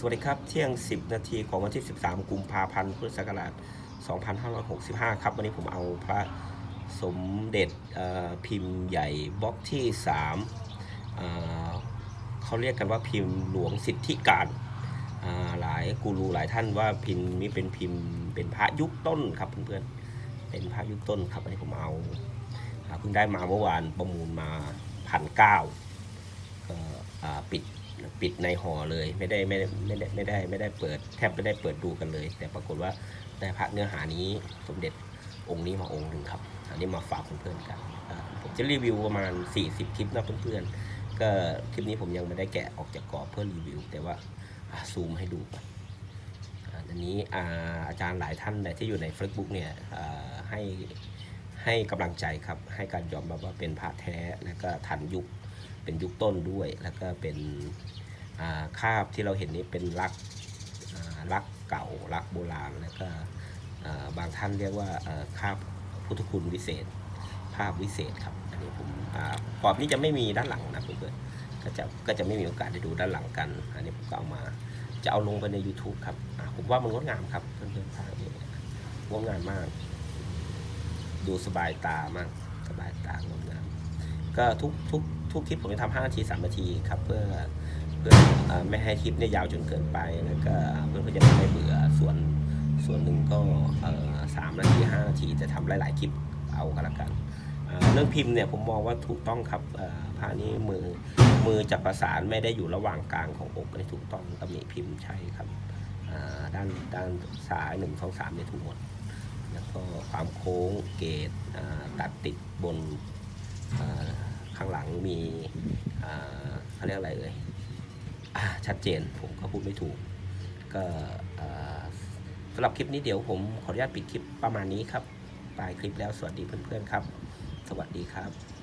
สวัสดีครับ เที่ยง 10 นาทีของวันที่ 13 กุมภาพันธ์ พุทธศักราช 2565 ครับ วันนี้ผมเอาพระสมเด็จพิมพ์ใหญ่บล็อกที่ 3เเขาเรียกกันว่าพิมพ์หลวงสิทธิการาหลายกูรูหลายท่านว่าพิมพ์นี้เป็นพิมพ์เป็นพระยุคต้นครับเพื่อนๆ เป็นพระยุคต้นครับ วันนี้ผมเอาเพิ่งได้มาเมื่อวานประมูลมาพันเก้าปิด ปิดในห่อเลยไม่ได้ไม่ได้ไม่ได้ไม่ได้ไม่ได้เปิดแทบไม่ได้เปิดดูกันเลย แต่ปรากฏว่าได้พระเนื้อหานี้สมเด็จองค์นี้มาองค์หนึ่งครับ อันนี้มาฝากเพื่อนๆกันผมจะรีวิวประมาณ 40 คลิปนะเพื่อนๆก็คลิปนี้ผมยังไม่ได้แกะออกจากกรอบเพื่อรีวิว แต่ว่าซูมให้ดูก่อนอันนี้อาจารย์หลายท่านที่อยู่ใน Facebook เนี่ยให้ให้กำลังใจครับให้การยอมรับว่าเป็นพระแท้และก็ทันยุค เป็นยุคต้นด้วย แล้วก็เป็นาคาบที่เราเห็นนี้เป็นลักอ่าลักเก่าลักโบราณแล้วก็บางท่านเรียกว่าคาบพุทธคุณวิเศษ ภาพวิเศษครับอันนี้ผมอ่ากรอบนี้จะไม่มีด้านหลังนะเพื่อนๆก็จะก็จะไม่มีโอกาสได้ดูด้านหลังกัน อันนี้ผมก็เอามาจะเอาลงไปใน YouTube ครับผมว่ามันงดงามครับเพื่อนๆภาพนี้งดงามมาก ดูสบายตามากสบายตางดงามก็ทุกทุก ทุกคลิปผมจะทำห้านาทีสามนาทีครับเพื่อเพื่ออไม่ให้คลิปเนี่ยยาวจนเกินไปแล้วก็เพื่อเพื่อจะไม่เบื่อส่วนส่วนหนึ่งก็สามนาทีห้านาทีจะทำหลาย ๆ คลิปเอากันละกันเรื่องพิมพ์เนี่ยผมมองว่าถูกต้องครับเอ่อผ้านี้มือมือจับประสานไม่ได้อยู่ระหว่างกลางของอกนี่ถูกต้องตำหนิพิมพ์ใช่ครับด้านด้านซ้ายหนึ่งสองสามเนี่ยถูกหมดแล้วก็ความโค้งเกตตัดติดบน ข้างหลังมีเขาเรียกอะไรเลยอ่าชัดเจนผมก็พูดไม่ถูก ก็สำหรับคลิปนี้เดี๋ยวผมขออนุญาตปิดคลิปประมาณนี้ครับปลายคลิปแล้วสวัสดีเพื่อนๆครับ สวัสดีครับ